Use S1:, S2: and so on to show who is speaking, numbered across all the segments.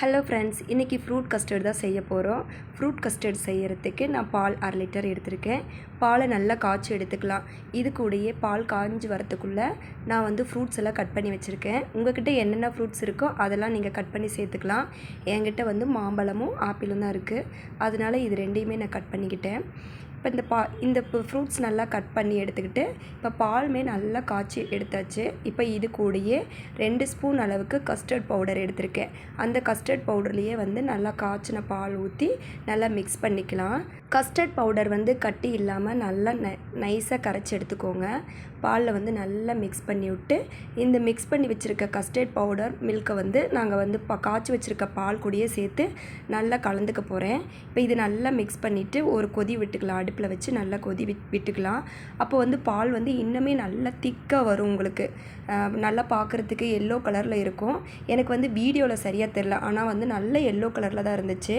S1: Hello friends இன்றைக்கி fruit custard தான் செய்ய போகிறோம் ஃப்ரூட் கஸ்டர்ட் செய்யறதுக்கு நான் பால் அரை லிட்டர் எடுத்திருக்கேன். பாலை நல்லா காய்ச்சி எடுத்துக்கலாம். இது கூடயே பால் காய்ஞ்சி வரத்துக்குள்ளே நான் வந்து ஃப்ரூட்ஸ் எல்லாம் கட் பண்ணி வச்சுருக்கேன். உங்கள்கிட்ட என்னென்ன ஃப்ரூட்ஸ் இருக்கோ அதெல்லாம் நீங்கள் கட் பண்ணி சேர்த்துக்கலாம். என்கிட்ட வந்து மாம்பழமும் ஆப்பிளும் தான் இருக்குது அதனால இது ரெண்டையுமே நான் கட் பண்ணிக்கிட்டேன். இப்போ இந்த பா இந்த ஃப்ரூட்ஸ் நல்லா கட் பண்ணி எடுத்துக்கிட்டு இப்போ பால்மே நல்லா காய்ச்சி எடுத்தாச்சு. இப்போ இது கூடயே ரெண்டு ஸ்பூன் அளவுக்கு கஸ்டர்ட் பவுடர் எடுத்திருக்கேன். அந்த கஸ்டர்ட் பவுடர்லேயே வந்து நல்லா காய்ச்சின பால் ஊற்றி நல்லா மிக்ஸ் பண்ணிக்கலாம். கஸ்டர்ட் பவுடர் வந்து கட்டி இல்லாமல் நல்லா நை நைஸாக கரைச்சி எடுத்துக்கோங்க. பாலில் வந்து நல்லா மிக்ஸ் பண்ணி விட்டு இந்த மிக்ஸ் பண்ணி வச்சுருக்க கஸ்டர்ட் பவுடர் மில்க்கை வந்து நாங்கள் வந்து பா காய்ச்சி வச்சுருக்க பால் கூடயே சேர்த்து நல்லா கலந்துக்க போகிறேன் இப்போ இது நல்லா மிக்ஸ் பண்ணிவிட்டு ஒரு கொதி விட்டுக்கலாம். அடுப்பில் வச்சு நல்லா கொதி விட்டுக்கலாம். அப்போ வந்து பால் வந்து இன்னுமே நல்லா திக்காக வரும் உங்களுக்கு. நல்லா பார்க்குறதுக்கு எல்லோ கலரில் இருக்கும். எனக்கு வந்து வீடியோவில் சரியாக தெரில ஆனால் வந்து நல்ல எல்லோ கலரில் தான் இருந்துச்சு.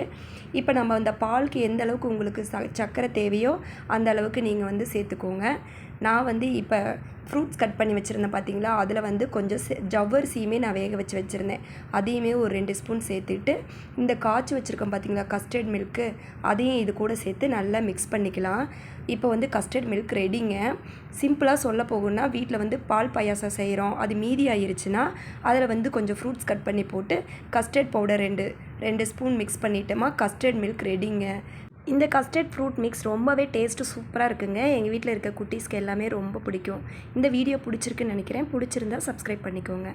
S1: இப்போ நம்ம அந்த பாலுக்கு எந்த அளவுக்கு உங்களுக்கு ச சர்க்கரை தேவையோ அந்த அளவுக்கு நீங்கள் வந்து சேர்த்துக்கோங்க. நான் வந்து இப்போ ஃப்ரூட்ஸ் கட் பண்ணி வச்சுருந்தேன் பார்த்தீங்களா அதில் வந்து கொஞ்சம் ஜவ்வரிசியுமே நான் வேக வச்சு வச்சுருந்தேன். அதையுமே ஒரு ரெண்டு ஸ்பூன் சேர்த்துட்டு இந்த காய்ச்சி வச்சுருக்கோம் பார்த்தீங்களா கஸ்டர்ட் மில்க்கு அதையும் இது கூட சேர்த்து நல்லா மிக்ஸ் பண்ணிக்கலாம். இப்போ வந்து கஸ்டர்ட் மில்க் ரெடிங்க சிம்பிளாக சொல்ல போகணும்னா வீட்டில் வந்து பால் பாயாசம் செய்கிறோம் அது மீதி ஆயிருச்சுன்னா அதில் வந்து கொஞ்சம் ஃப்ரூட்ஸ் கட் பண்ணி போட்டு கஸ்டர்ட் பவுடர் ரெண்டு ரெண்டு ஸ்பூன் மிக்ஸ் பண்ணிட்டோமா கஸ்டர்ட் மில்க் ரெடிங்க இந்த கஸ்டர்ட் ஃப்ரூட் மிக்ஸ் ரொம்பவே டேஸ்ட்டு சூப்பராக இருக்குங்க. எங்கள் வீட்டில் இருக்க குட்டீஸ்க்கு எல்லாமே ரொம்ப பிடிக்கும். இந்த வீடியோ பிடிச்சிருக்குன்னு நினைக்கிறேன். பிடிச்சிருந்தா சப்ஸ்கிரைப் பண்ணிக்கோங்க.